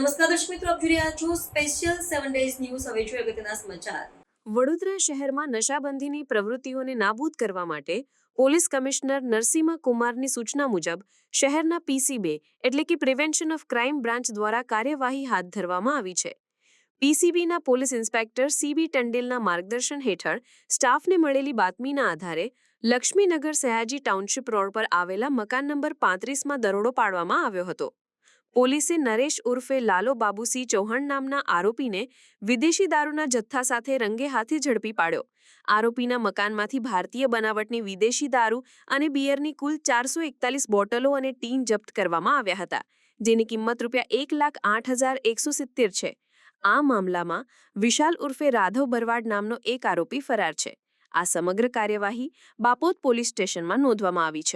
આપ જોઈ રહ્યા છો સ્પેશિયલ સેવન ડેઝ ન્યૂઝ હવે જોઈએ અગત્યના સમાચાર. વડોદરા શહેરમાં નશાબંધીની પ્રવૃત્તિઓને નાબૂદ કરવા માટે પોલીસ કમિશનર નરસિંહ કુમારની સૂચના મુજબ શહેરના પીસી બે એટલે કે પ્રિવેન્શન ઓફ ક્રાઇમ બ્રાન્ચ દ્વારા કાર્યવાહી હાથ ધરવામાં આવી છે. પીસીબીના પોલીસ ઇન્સ્પેક્ટર સીબી ટંડેલના માર્ગદર્શન હેઠળ સ્ટાફને મળેલી બાતમીના આધારે લક્ષ્મીનગર સયાજી ટાઉનશીપ રોડ પર આવેલા મકાન નંબર પાંત્રીસમાં દરોડો પાડવામાં આવ્યો હતો. પોલીસે નરેશ ઉર્ફે લાલો બાબુસિંહ ચૌહાણ નામના આરોપીને વિદેશી દારૂના જથ્થા સાથે રંગે હાથે ઝડપી પાડ્યો. આરોપીના મકાનમાંથી ભારતીય બનાવટની વિદેશી દારૂ અને બિયરની કુલ ચારસો એકતાલીસ બોટલો અને ટીન જપ્ત કરવામાં આવ્યા હતા, જેની કિંમત રૂપિયા એક લાખ આઠ હજાર એકસો સિત્તેર છે. આ મામલામાં વિશાલ ઉર્ફે રાધવ ભરવાડ નામનો એક આરોપી ફરાર છે. આ સમગ્ર કાર્યવાહી બાપોદ પોલીસ સ્ટેશનમાં નોંધવામાં આવી છે.